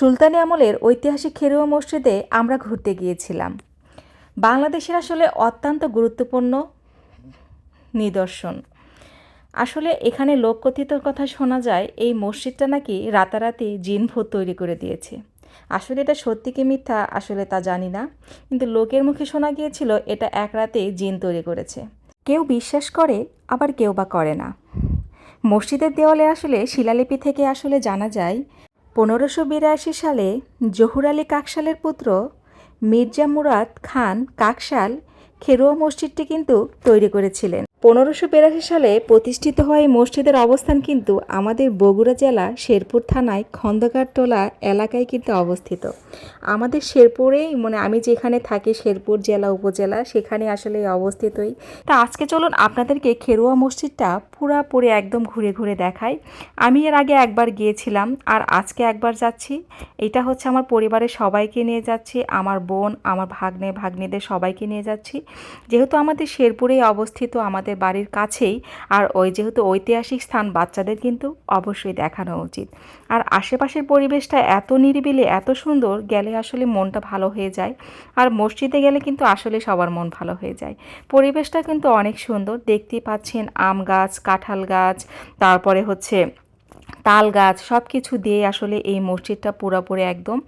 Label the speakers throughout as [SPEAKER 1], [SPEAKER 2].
[SPEAKER 1] সুলতানি আমলের ঐতিহাসিক খেরুয়া মসজিদে আমরা ঘুরতে গিয়েছিলাম। বাংলাদেশের আসলে অত্যন্ত গুরুত্বপূর্ণ নিদর্শন। আসলে এখানে লোককথিত কথা শোনা যায়, এই মসজিদটা নাকি রাতারাতি জিন ভূত তৈরি করে দিয়েছে। আসলে এটা সত্যি কি মিথ্যা, আসলে তা জানি না। কিন্তু লোকের মুখে শোনা গিয়েছিল, এটা এক রাতে জিন তৈরি করেছে। কেউ বিশ্বাস করে, আবার কেউ বা করে না। মসজিদের দেওয়ালে আসলে শিলালিপি থেকে আসলে জানা যায় পনেরোশো বিরাশি সালে জহুর আলী কাকশালের পুত্র মির্জা মুরাদ খান কাকশাল খেরুয়া মসজিদটি কিন্তু তৈরি করেছিলেন। পনেরোশো বিরাশি সালে প্রতিষ্ঠিত হওয়া এই মসজিদের অবস্থান কিন্তু আমাদের বগুড়া জেলা শেরপুর থানায় খন্দকারটোলা এলাকায় কিন্তু অবস্থিত। আমাদের শেরপুরেই মানে আমি যেখানে থাকি শেরপুর জেলা উপজেলা, সেখানে আসলে অবস্থিতই। তা আজকে চলুন আপনাদেরকে খেরুয়া মসজিদটা পুরাপুরি একদম ঘুরে ঘুরে দেখাই। আমি এর আগে একবার গিয়েছিলাম আর আজকে একবার যাচ্ছি। এটা হচ্ছে আমার পরিবারের সবাইকে নিয়ে যাচ্ছি, আমার বোন, আমার ভাগ্নে, ভাগ্নেদের সবাইকে নিয়ে যাচ্ছি। যেহেতু আমাদের শেরপুরেই অবস্থিত, আমাদের বাড়ির কাছেই আর ওই যেহেতু ঐতিহাসিক স্থান, বাচ্চাদের কিন্তু অবশ্যই দেখানো উচিত। আর আশেপাশের পরিবেশটা এত নিরিবিলি, এত সুন্দর, গেলে আসলে মনটা ভালো হয়ে যায়। আর মসজিদে গেলে কিন্তু আসলে সবার মন ভালো হয়ে যায়। পরিবেশটা কিন্তু অনেক সুন্দর দেখতে পাচ্ছেন আম গাছ, কাঁঠাল গাছ, তারপরে হচ্ছে তাল গাছ সব কিছু দিয়ে আসলে এই মসজিদটা পুরোপুরি একদম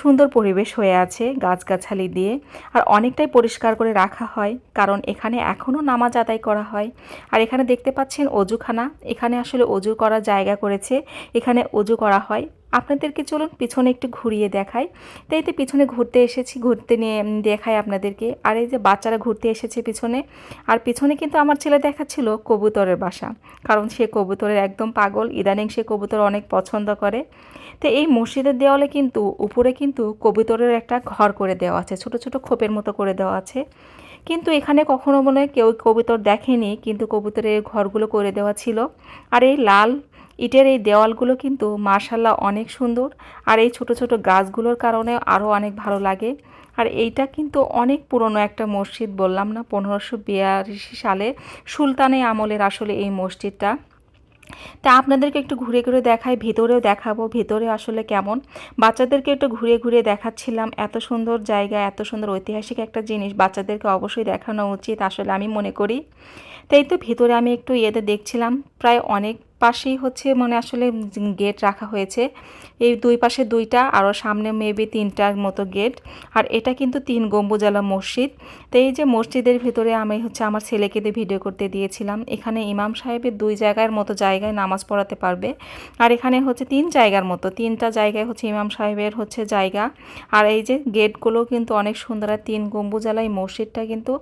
[SPEAKER 1] সুন্দর পরিবেশ হয়ে আছে গাছগাছালি দিয়ে। আর অনেকটাই পরিষ্কার করে রাখা হয়, কারণ এখানে এখনও নামাজ আদায় করা হয়। আর এখানে দেখতে পাচ্ছেন অজুখানা, এখানে আসলে অজু করার জায়গা করেছে। এখানে অজু করা হয়। আপনাদেরকে চলুন পিছনে একটু ঘুরিয়ে দেখাই। তো এই তো পিছনে ঘুরতে এসেছি, ঘুরতে নিয়ে দেখাই আপনাদেরকে। আর এই যে বাচ্চারা ঘুরতে এসেছে পিছনে, আর পিছনে কিন্তু আমার ছেলে দেখাচ্ছিল কবুতরের বাসা। কারণ সে কবুতরের একদম পাগল, ইদানিং সে কবুতর অনেক পছন্দ করে। তো এই মসজিদের দেওয়ালে কিন্তু, উপরে কিন্তু কবুতরের একটা ঘর করে দেওয়া আছে, ছোট ছোট খোপের মতো করে দেওয়া আছে। কিন্তু এখানে কখনো মনে হয় কেউ কবুতর দেখেনি, কিন্তু কবুতরের ঘরগুলো করে দেওয়া ছিল। আর এই লাল ইটের এই দেওয়ালগুলো কিন্তু মার্শাল্লাহ অনেক সুন্দর। আর এই ছোট ছোট গাছগুলোর কারণে আরও অনেক ভালো লাগে। আর এইটা কিন্তু অনেক পুরনো একটা মসজিদ বললাম না, পনেরোশো বিয়াশি সালে সুলতানে আমলের আসলে এই মসজিদটা। তা আপনাদেরকে একটু ঘুরে ঘুরে দেখাই, ভেতরেও দেখাবো, ভেতরে আসলে কেমন? বাচ্চাদেরকে একটু ঘুরে ঘুরে দেখাচ্ছিলাম, এত সুন্দর জায়গা, এত সুন্দর ঐতিহাসিক একটা জিনিস বাচ্চাদেরকে অবশ্যই দেখানো উচিত, আসলে আমি মনে করি। তাই তো ভেতরে আমি একটু ইয়েতে দেখছিলাম, প্রায় অনেক পাশেই হচ্ছে মানে আসলে গেট রাখা হয়েছে। এই দুই পাশে দুইটা আরও সামনে মেবি তিনটার মতো গেট আর এটা কিন্তু তিন গম্বুজালা মসজিদ। তো এই যে মসজিদের ভিতরে আমি হচ্ছে আমার ছেলেকে দিয়ে ভিডিও করতে দিয়েছিলাম। এখানে ইমাম সাহেবের দুই জায়গার মতো জায়গায় নামাজ পড়াতে পারবে। আর এখানে হচ্ছে তিন জায়গার মতো, তিনটা জায়গায় হচ্ছে ইমাম সাহেবের হচ্ছে জায়গা। আর এই যে গেটগুলো কিন্তু অনেক সুন্দর। আর তিন গম্বুজালা এই মসজিদটা কিন্তু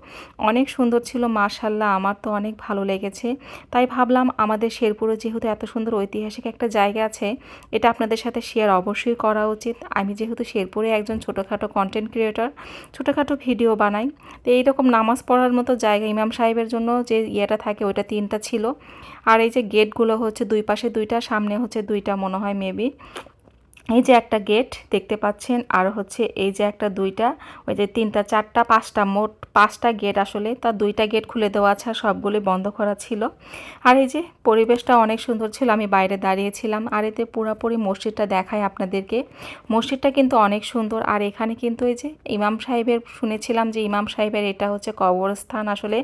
[SPEAKER 1] অনেক সুন্দর ছিল। মাশাল্লাহ আমার তো অনেক ভালো লেগেছে। তাই ভাবলাম আমাদের শেরপুরে যেহেতু এত সুন্দর ঐতিহাসিক একটা জায়গা আছে, এটা আপনাদের সাথে শেয়ার অবশ্যই করা উচিত। আমি যেহেতু শেরপুরে একজন ছোটোখাটো কন্টেন্ট ক্রিয়েটর ছোটোখাটো ভিডিও বানাই, তো এইরকম নামাজ পড়ার মতো জায়গা ইমাম সাহেবের জন্য যে ইয়েটা থাকে, ওইটা তিনটা ছিল। আর এই যে গেটগুলো হচ্ছে দুই পাশে দুইটা, সামনে হচ্ছে দুইটা মনে হয় মেবি এই যে একটা গেট দেখতে পাচ্ছেন, আর হচ্ছে এই যে একটা দুইটা, ওই যে তিনটা, চারটা, পাঁচটা, মোট পাঁচটা গেট আসলে তার দুইটা গেট খুলে দেওয়া আছে সবগুলি বন্ধ করা ছিল। আর এই যে পরিবেশটা অনেক সুন্দর ছিল, আমি বাইরে দাঁড়িয়েছিলাম। আর এতে পুরাপুরি মসজিদটা দেখায় আপনাদেরকে। মসজিদটা কিন্তু অনেক সুন্দর, আর এখানে কিন্তু এই যে ইমাম সাহেবের, শুনেছিলাম যে ইমাম সাহেবের এটা হচ্ছে কবরস্থান আসলে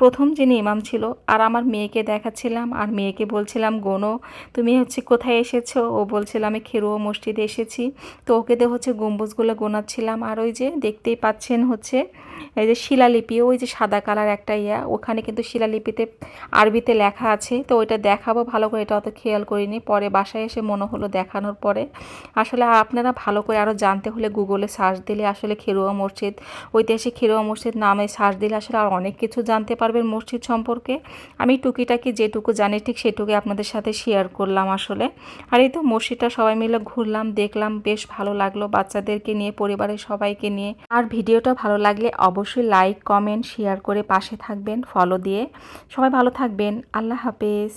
[SPEAKER 1] প্রথম যিনি ইমাম ছিল। আর আমার মেয়েকে দেখাচ্ছিলাম, আর মেয়েকে বলছিলাম, গোনো, তুমি হচ্ছে কোথায় এসেছ? ও বলছিল, আমি খেরুয়া মসজিদে এসেছি। তো ওকে দিয়ে হচ্ছে গম্বুজগুলো গোনাচ্ছিলাম। আর ওই যে দেখতেই পাচ্ছেন হচ্ছে এই যে শিলালিপি, ওই যে সাদা কালার একটা ইয়া, ওখানে কিন্তু শিলালিপিতে আরবিতে লেখা আছে। তো ওইটা দেখাবো, ভালো করে এটা অত খেয়াল করিনি। পরে বাসায় এসে মনে হলো দেখানোর পরে। আসলে আপনারা ভালো করে আরও জানতে হলে গুগলে সার্চ দিলে আসলে খেরুয়া মসজিদ, ঐতিহাসিক খেরুয়া মসজিদ নামে সার্চ দিলে আসলে আর অনেক কিছু জানতে পারবেন মসজিদ সম্পর্কে। আমি টুকিটাকি যেটুকু জানি, ঠিক সেটুকু আপনাদের সাথে শেয়ার করলাম আসলে। আর এই তো মসজিদটা সবাই মিলে ঘুরলাম, দেখলাম, বেশ ভালো লাগল বাচ্চাদেরকে নিয়ে, পরিবারের সবাইকে নিয়ে। আর ভিডিওটা ভালো লাগলে অবশ্যই লাইক কমেন্ট শেয়ার করে পাশে থাকবেন ফলো দিয়ে। সবাই ভালো থাকবেন। আল্লাহ হাফেজ।